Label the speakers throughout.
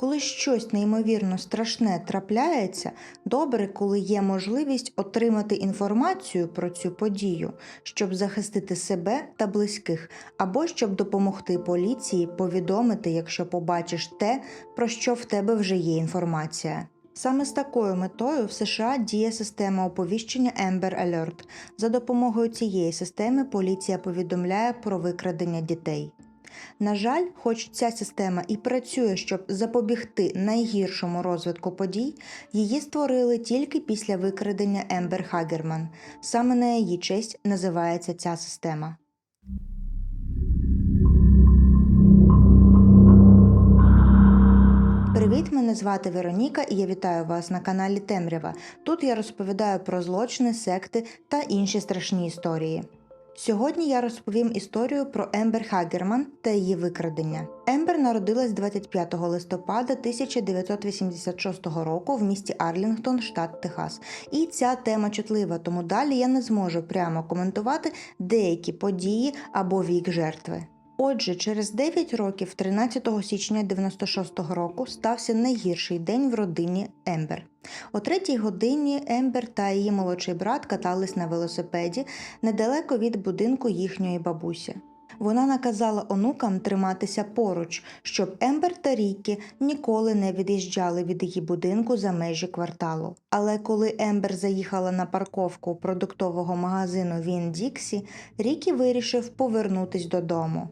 Speaker 1: Коли щось неймовірно страшне трапляється, добре, коли є можливість отримати інформацію про цю подію, щоб захистити себе та близьких, або щоб допомогти поліції повідомити, якщо побачиш те, про що в тебе вже є інформація. Саме з такою метою в США діє система оповіщення Amber Alert. За допомогою цієї системи поліція повідомляє про викрадення дітей. На жаль, хоч ця система і працює, щоб запобігти найгіршому розвитку подій, її створили тільки після викрадення Ембер Хагерман. Саме на її честь називається ця система. Привіт, мене звати Вероніка і я вітаю вас на каналі Темрява. Тут я розповідаю про злочини, секти та інші страшні історії. Сьогодні я розповім історію про Ембер Хагерман та її викрадення. Ембер народилась 25 листопада 1986 року в місті Арлінгтон, штат Техас. І ця тема чутлива, тому далі я не зможу прямо коментувати деякі події або вік жертви. Отже, через 9 років, 13 січня 96-го року, стався найгірший день в родині Ембер. О третій годині Ембер та її молодший брат катались на велосипеді недалеко від будинку їхньої бабусі. Вона наказала онукам триматися поруч, щоб Ембер та Рікі ніколи не від'їжджали від її будинку за межі кварталу. Але коли Ембер заїхала на парковку продуктового магазину Він Діксі, Рікі вирішив повернутись додому.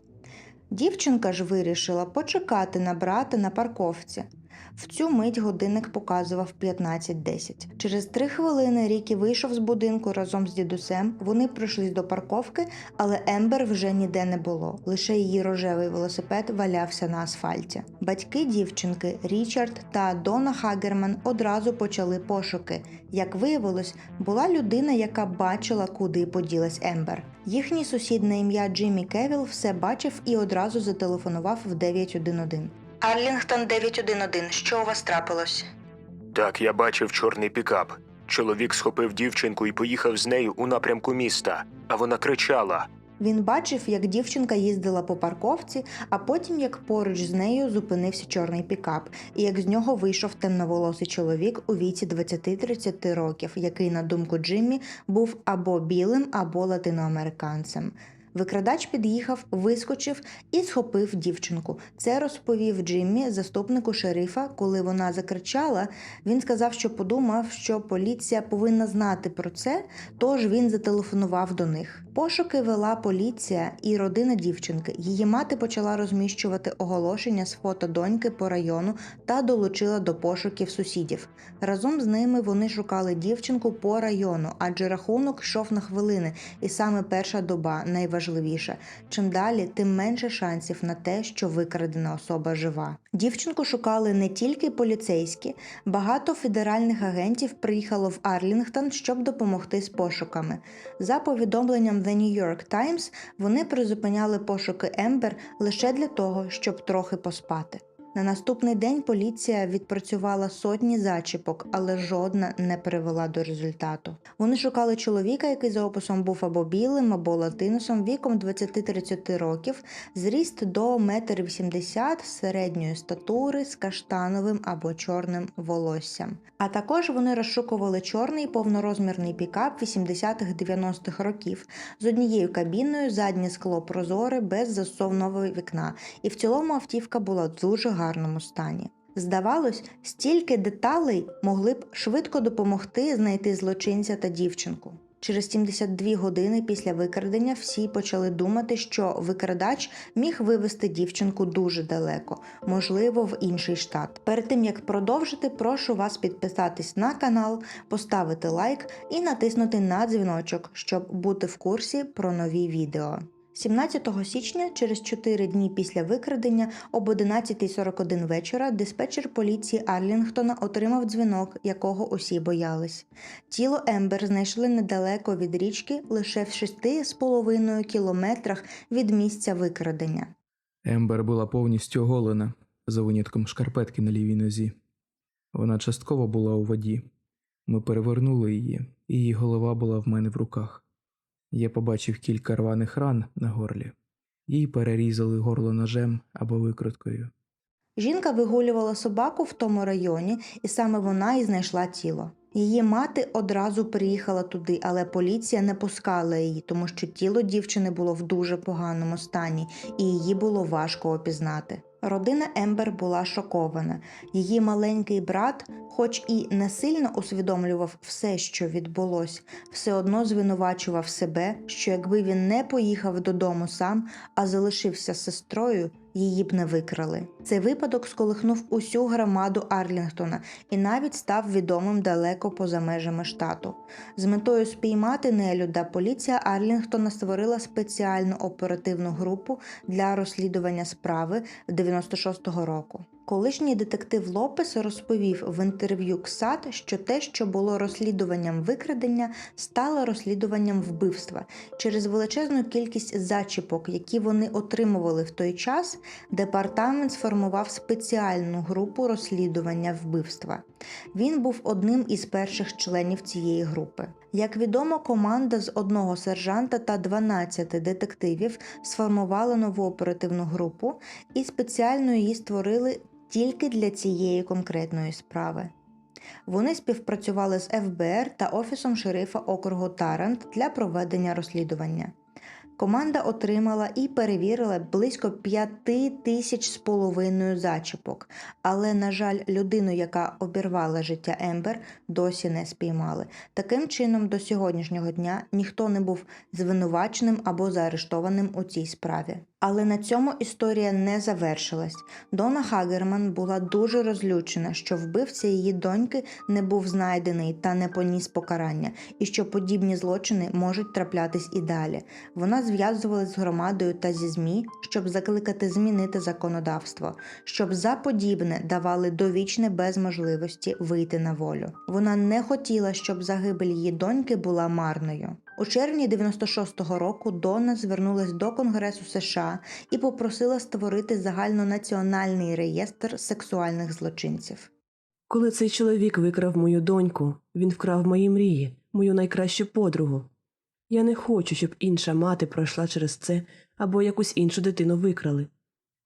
Speaker 1: Дівчинка ж вирішила почекати на брата на парковці. В цю мить годинник показував 15.10. Через три хвилини Рікі вийшов з будинку разом з дідусем. Вони прийшли до парковки, але Ембер вже ніде не було. Лише її рожевий велосипед валявся на асфальті. Батьки дівчинки Річард та Дона Хагерман одразу почали пошуки. Як виявилось, була людина, яка бачила, куди поділась Ембер. Їхній сусід на ім'я Джиммі Кевіл все бачив і одразу зателефонував в 911. Арлінгтон 911, що у вас трапилось?
Speaker 2: Так, я бачив чорний пікап. Чоловік схопив дівчинку і поїхав з нею у напрямку міста, а вона кричала.
Speaker 1: Він бачив, як дівчинка їздила по парковці, а потім як поруч з нею зупинився чорний пікап, і як з нього вийшов темноволосий чоловік у віці 20-30 років, який, на думку Джиммі, був або білим, або латиноамериканцем. Викрадач під'їхав, вискочив і схопив дівчинку. Це розповів Джиммі, заступнику шерифа. Коли вона закричала, він сказав, що подумав, що поліція повинна знати про це, тож він зателефонував до них. Пошуки вела поліція і родина дівчинки. Її мати почала розміщувати оголошення з фото доньки по району та долучила до пошуків сусідів. Разом з ними вони шукали дівчинку по району, адже рахунок йшов на хвилини, і саме перша доба найважливіша. Чим далі, тим менше шансів на те, що викрадена особа жива. Дівчинку шукали не тільки поліцейські, багато федеральних агентів приїхало в Арлінгтон, щоб допомогти з пошуками. За повідомленням The New York Times, вони призупиняли пошуки Ембер лише для того, щоб трохи поспати. На наступний день поліція відпрацювала сотні зачіпок, але жодна не привела до результату. Вони шукали чоловіка, який за описом був або білим, або латиносом віком 20-30 років, зріст до 1,80 м середньої статури з каштановим або чорним волоссям. А також вони розшукували чорний повнорозмірний пікап 80-х-90-х років з однією кабіною, заднє скло прозоре без засовного вікна, і в цілому автівка була дуже гарному стані. Здавалось, стільки деталей могли б швидко допомогти знайти злочинця та дівчинку. Через 72 години після викрадення всі почали думати, що викрадач міг вивезти дівчинку дуже далеко, можливо, в інший штат. Перед тим як продовжити, прошу вас підписатись на канал, поставити лайк і натиснути на дзвіночок, щоб бути в курсі про нові відео. 17 січня, через 4 дні після викрадення, об 11.41 вечора, диспетчер поліції Арлінгтона отримав дзвінок, якого усі боялись. Тіло Ембер знайшли недалеко від річки, лише в 6,5 кілометрах від місця викрадення.
Speaker 3: Ембер була повністю оголена за винятком шкарпетки на лівій нозі. Вона частково була у воді. Ми перевернули її, і її голова була в мене в руках. Я побачив кілька рваних ран на горлі. Їй перерізали горло ножем або викруткою.
Speaker 1: Жінка вигулювала собаку в тому районі, і саме вона і знайшла тіло. Її мати одразу приїхала туди, але поліція не пускала її, тому що тіло дівчини було в дуже поганому стані, і її було важко опізнати. Родина Ембер була шокована. Її маленький брат, хоч і не сильно усвідомлював все, що відбулось, все одно звинувачував себе, що якби він не поїхав додому сам, а залишився сестрою, її б не викрали. Цей випадок сколихнув усю громаду Арлінгтона і навіть став відомим далеко поза межами штату. З метою спіймати нелюда поліція Арлінгтона створила спеціальну оперативну групу для розслідування справи 96-го року. Колишній детектив Лопес розповів в інтерв'ю КСАТ, що те, що було розслідуванням викрадення, стало розслідуванням вбивства через величезну кількість зачіпок, які вони отримували в той час. Департамент сформував спеціальну групу розслідування вбивства. Він був одним із перших членів цієї групи. Як відомо, команда з одного сержанта та 12 детективів сформувала нову оперативну групу і спеціально її створили тільки для цієї конкретної справи. Вони співпрацювали з ФБР та Офісом шерифа округу Тарант для проведення розслідування. Команда отримала і перевірила близько 5 тисяч з половиною зачіпок, але, на жаль, людину, яка обірвала життя Ембер, досі не спіймали. Таким чином, до сьогоднішнього дня ніхто не був звинуваченим або заарештованим у цій справі. Але на цьому історія не завершилась. Дона Хагерман була дуже розлючена, що вбивця її доньки не був знайдений та не поніс покарання, і що подібні злочини можуть траплятись і далі. Вона зв'язувалась з громадою та зі ЗМІ, щоб закликати змінити законодавство, щоб за подібне давали довічне без можливості вийти на волю. Вона не хотіла, щоб загибель її доньки була марною. У червні 96-го року Донна звернулась до Конгресу США і попросила створити загальнонаціональний реєстр сексуальних злочинців.
Speaker 4: Коли цей чоловік викрав мою доньку, він вкрав мої мрії, мою найкращу подругу. Я не хочу, щоб інша мати пройшла через це або якусь іншу дитину викрали.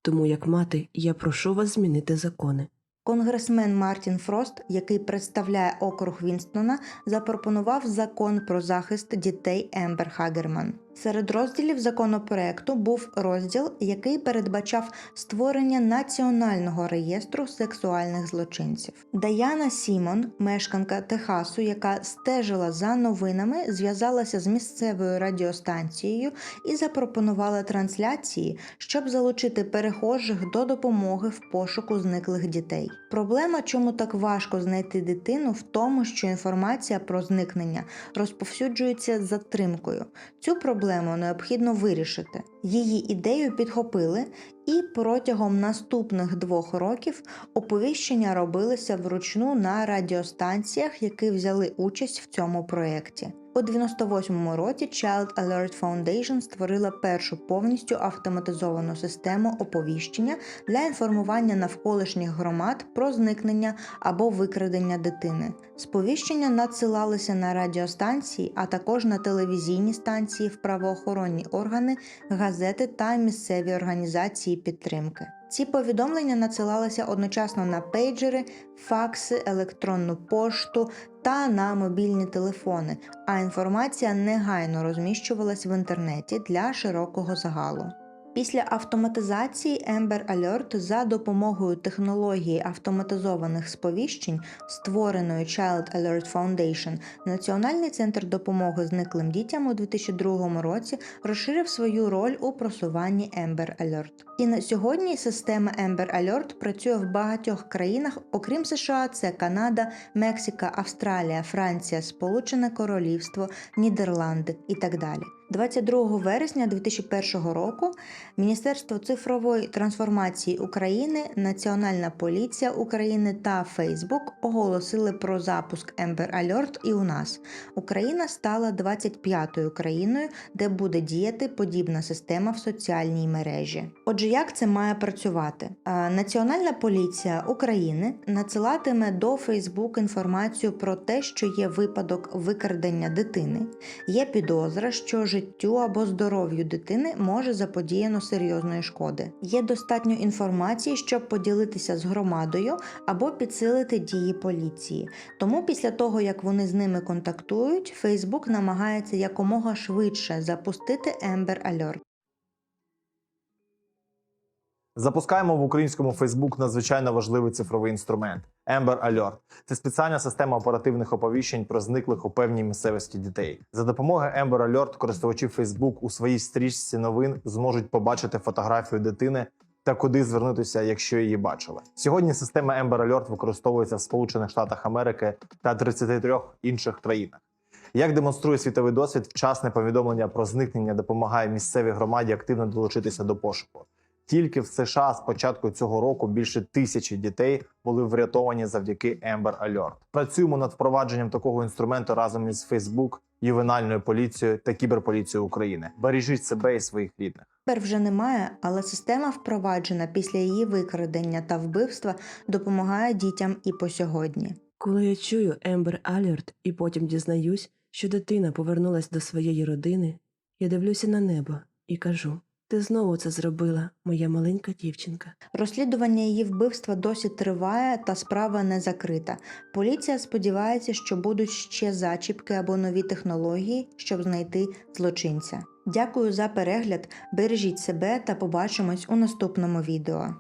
Speaker 4: Тому, як мати, я прошу вас змінити закони.
Speaker 1: Конгресмен Мартін Фрост, який представляє округ Вінстона, запропонував закон про захист дітей Ембер Хагерман. Серед розділів законопроекту був розділ, який передбачав створення національного реєстру сексуальних злочинців. Даяна Сімон, мешканка Техасу, яка стежила за новинами, зв'язалася з місцевою радіостанцією і запропонувала трансляції, щоб залучити перехожих до допомоги в пошуку зниклих дітей. Проблема, чому так важко знайти дитину, в тому, що інформація про зникнення розповсюджується затримкою. Цю проблему необхідно вирішити. Її ідею підхопили, і протягом наступних двох років оповіщення робилися вручну на радіостанціях, які взяли участь в цьому проєкті. У 98-му році Child Alert Foundation створила першу повністю автоматизовану систему оповіщення для інформування навколишніх громад про зникнення або викрадення дитини. Сповіщення надсилалися на радіостанції, а також на телевізійні станції в правоохоронні органи, газети та місцеві організації підтримки. Ці повідомлення надсилалися одночасно на пейджери, факси, електронну пошту та на мобільні телефони, а інформація негайно розміщувалась в інтернеті для широкого загалу. Після автоматизації Amber Alert за допомогою технології автоматизованих сповіщень, створеної Child Alert Foundation, Національний центр допомоги зниклим дітям у 2002 році розширив свою роль у просуванні Amber Alert. І на сьогодні система Amber Alert працює в багатьох країнах, окрім США, це Канада, Мексика, Австралія, Франція, Сполучене Королівство, Нідерланди і так далі. 22 вересня 2001 року Міністерство цифрової трансформації України, Національна поліція України та Фейсбук оголосили про запуск Amber Alert і у нас. Україна стала 25-ю країною, де буде діяти подібна система в соціальній мережі. Отже, як це має працювати? Національна поліція України надсилатиме до Фейсбук інформацію про те, що є випадок викрадення дитини, є підозра, що життя життю або здоров'ю дитини може заподіяно серйозної шкоди. Є достатньо інформації, щоб поділитися з громадою або підсилити дії поліції. Тому після того, як вони з ними контактують, Facebook намагається якомога швидше запустити Amber Alert.
Speaker 5: Запускаємо в українському Фейсбук надзвичайно важливий цифровий інструмент Amber Alert. Це спеціальна система оперативних оповіщень про зниклих у певній місцевості дітей. За допомогою Amber Alert користувачі Facebook у своїй стрічці новин зможуть побачити фотографію дитини та куди звернутися, якщо її бачили. Сьогодні система Amber Alert використовується в Сполучених Штатах Америки та 33 інших країнах. Як демонструє світовий досвід, вчасне повідомлення про зникнення допомагає місцевій громаді активно долучитися до пошуку. Тільки в США з початку цього року більше тисячі дітей були врятовані завдяки Amber Alert. Працюємо над впровадженням такого інструменту разом із Facebook, ювенальною поліцією та кіберполіцією України. Бережіть себе і своїх рідних.
Speaker 1: Тепер вже немає, але система впроваджена після її викрадення та вбивства допомагає дітям і по сьогодні.
Speaker 4: Коли я чую Ембер Алерт і потім дізнаюсь, що дитина повернулась до своєї родини, я дивлюся на небо і кажу: ти знову це зробила, моя маленька дівчинка.
Speaker 1: Розслідування її вбивства досі триває, та справа не закрита. Поліція сподівається, що будуть ще зачіпки або нові технології, щоб знайти злочинця. Дякую за перегляд, бережіть себе та побачимось у наступному відео.